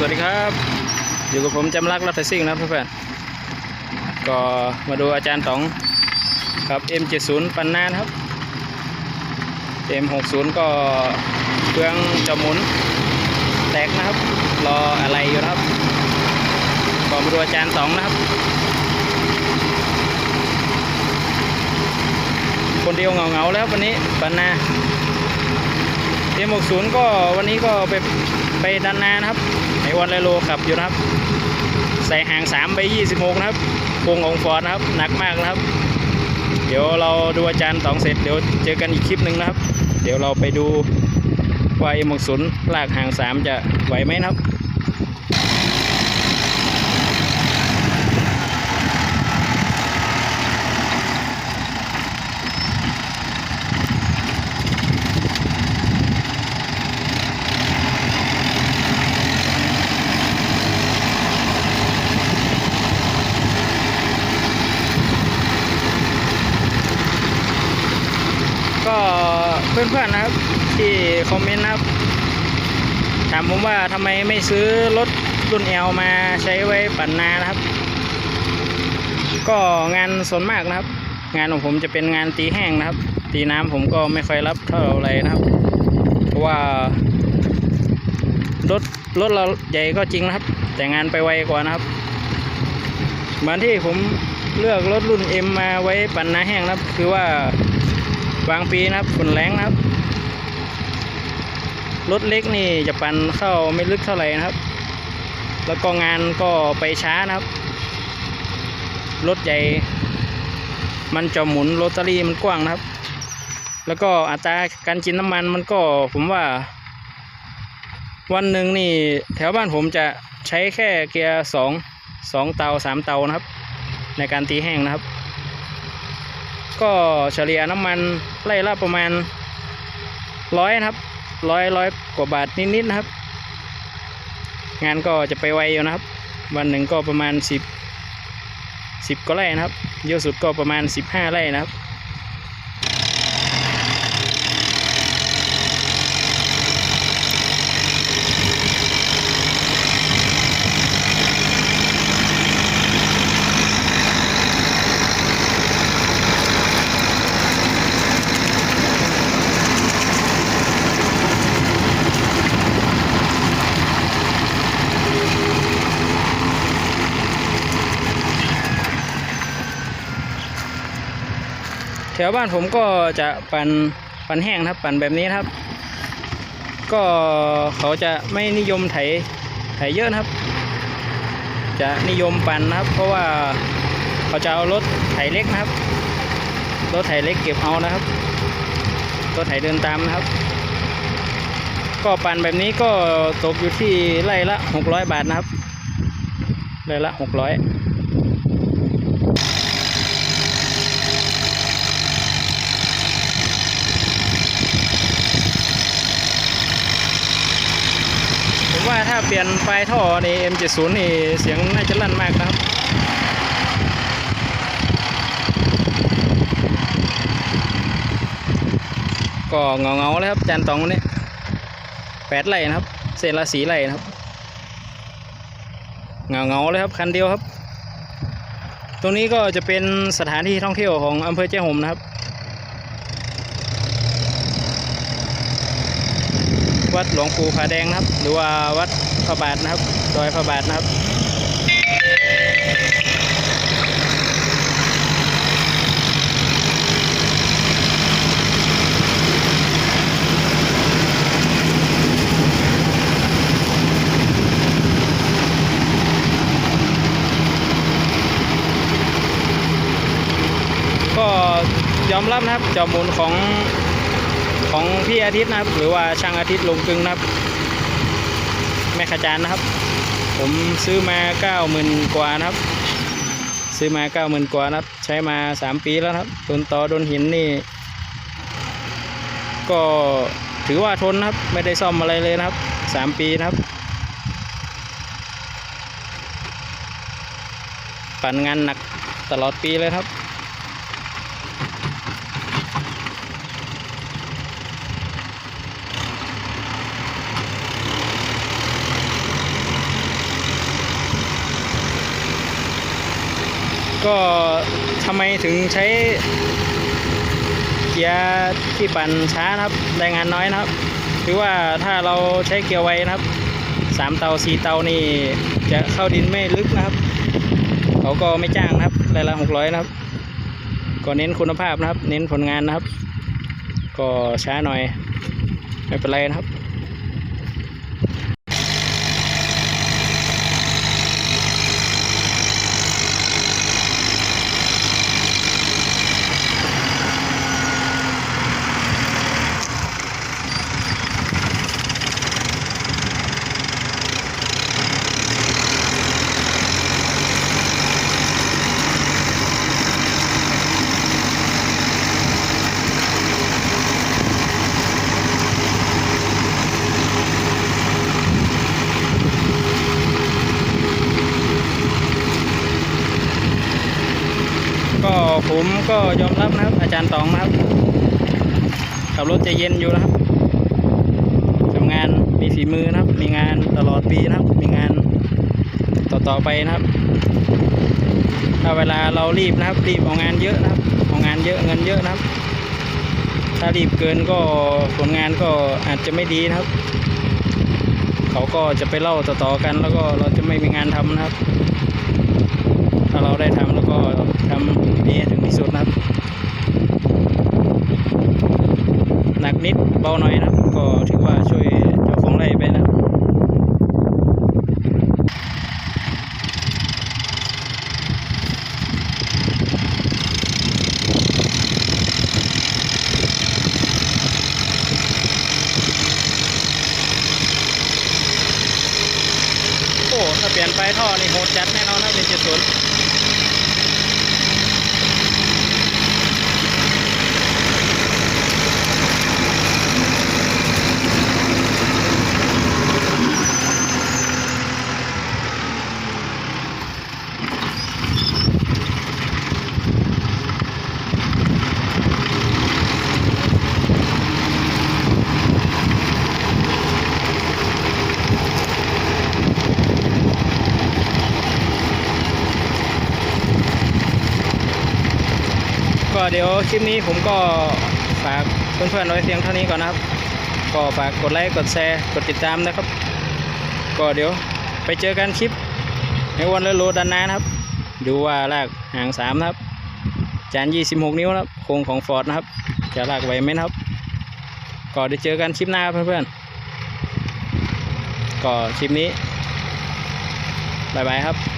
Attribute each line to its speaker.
Speaker 1: สวัสดีครับ อยู่กับผมจำรักรัตซิ่งนะเพื่อนๆก็มาดูอาจารย์ต๋องครับ M70 ปันนานครับ M60 ก็เครื่องจะหมุนแตกนะครับ รออะไรอยู่นะครับก็มาดูอาจารย์ต๋องนะครับ คนเดียวเหงาๆแล้ววันนี้ปันนา M60 ก็วันนี้ก็ไป ไปด้านหน้านะครับไอวันไลโลขับอยู่นะครับ ใส่ห่าง3ไป26นะครับโครงของฟอร์ดนะครับ หนักมากนะครับ เดี๋ยวเราดูอาจารย์ตองเสร็จเดี๋ยวเจอกันอีกคลิปหนึ่งนะครับ เดี๋ยวเราไปดูว่า M60 ลากห่าง 3 จะไหวไหมนะครับ ก็ เพื่อนๆนะครับ ที่คอมเมนต์นะครับ ถามผมว่าทำไมไม่ซื้อรถรุ่นเอลมาใช้ไว้ปั่นนานะครับ ก็งานส่วนมากนะครับ งานของผมจะเป็นงานตีแห้งนะครับ ตีน้ำผมก็ไม่ค่อยรับเท่าไรนะครับ เพราะว่ารถรถเราใหญ่ก็จริงนะครับ แต่งานไปไวกว่านะครับเหมือนที่ผมเลือกรถรุ่น M มาไว้ปั่นนาแห้งนะครับ คือว่า บางปีนะครับฝนแรงนะครับ รถเล็กนี่จะปั่นเข้าไม่ลึกเท่าไหร่นะครับ แล้วก็งานก็ไปช้านะครับ รถใหญ่ มันจะหมุนโรตารี่มันกว้างนะครับ แล้วก็อัตราการกินน้ำมันมันก็ผมว่า วันหนึ่งนี่แถวบ้านผมจะใช้แค่เกียร์สองสองเตาสามเตานะครับ ในการตีแห้งนะครับ ก็เฉลี่ยน้ำมันไล่ละประมาณร้อยนะครับร้อยร้อยกว่าบาทนิดๆนะครับ งานก็จะไปไวอยู่นะครับ วันหนึ่งก็ประมาณสิบสิบก็ไร่นะครับ เยอะสุดก็ประมาณสิบห้าไร่นะครับ แถวบ้านผมก็จะปั่นปั่นแห้งนะครับปั่นแบบนี้ครับ ก็เขาจะไม่นิยมไถไถเยอะนะครับ จะนิยมปั่นนะครับ เพราะว่าเขาจะเอารถไถเล็กนะครับรถไถเล็กเก็บเอานะครับรถไถเดินตามนะครับ ก็ปั่นแบบนี้ก็ตกอยู่ที่ไร่ละ600บาทนะครับไร่ละ600 ว่าถ้าเปลี่ยนไฟท่อนี่ M70 นี่เสียงน่าจะลั่นมากนะครับก็เงาเงาๆเลยครับจานตองวันนี้แปดไร่นะครับ เศษละสีไร่นะครับ เงาเงาๆเลยครับคันเดียวครับ ตรงนี้ก็จะเป็นสถานที่ท่องเที่ยวของอำเภอเจ้าหมนะครับ วัดหลวงปู่ผาแดงนะครับ หรือว่าวัดพระบาทนะครับดอยพระบาทนะครับก็ยอมรับนะครับจอมบุญของ ของพี่อาทิตย์นะครับหรือว่าช่างอาทิตย์ลงกึงนะครับ แม่ขจานนะครับ ผมซื้อมาเก้าหมื่นกว่านะครับ ซื้อมาเก้าหมื่นกว่านะครับ ใช้มาสามปีแล้วครับโดนต่อโดนหินนี่ ก็ถือว่าทนนะครับ ไม่ได้ซ่อมอะไรเลยนะครับสามปีนะครับ ปั่นงานหนักตลอดปีเลยครับ ก็ทำไมถึงใช้เกียร์ที่ปั่นช้านะครับแรงงานน้อยนะครับหรือว่าถ้าเราใช้เกียร์ไวนะครับสามเตาสี่เตานี่จะเข้าดินไม่ลึกนะครับ เขาก็ไม่จ้างนะครับรายละหกร้อยนะครับก็เน้นคุณภาพนะครับ เน้นผลงานนะครับ ก็ช้าหน่อยไม่เป็นไรนะครับ ก็ผมก็ยอมรับนะครับ อาจารย์ตองนะครับขับรถใจเย็นอยู่นะครับทำงานมีฝีมือนะครับ มีงานตลอดปีนะครับ มีงานต่อๆไปนะครับ ถ้าเวลาเรารีบนะครับ รีบเอางานเยอะนะครับเอางานเยอะเงินเยอะนะครับ ถ้ารีบเกินก็ผลงานก็อาจจะไม่ดีนะครับ เขาก็จะไปเล่าต่อๆกัน แล้วก็เราจะไม่มีงานทำนะครับ ถ้าเราได้ทำแล้วก็ทำดีให้ถึงที่สุดนะครับ หนักนิดเบาหน่อยนะก็ถือว่าช่วยเจ้าของไร่ไปนะโอ้ถ้าเปลี่ยนไปท่อนี่โหดจัดแน่นอนนะเป็นเจ็ดศูนย์ ก็เดี๋ยวคลิปนี้ผมก็ฝากเพื่อนๆไว้เพียงเท่านี้ก่อนนะครับ ก็ฝากกดไลค์กดแชร์กดติดตามนะครับ ก็เดี๋ยวไปเจอกันคลิปในวันละโลดันนานะครับ ดูว่าลากหางสามนะครับ จาน26นิ้วนะครับโครงของฟอร์ดนะครับ จะลากไหวไหมนะครับ ก็ได้เจอกันคลิปหน้าเพื่อนๆก็คลิปนี้บายบายครับ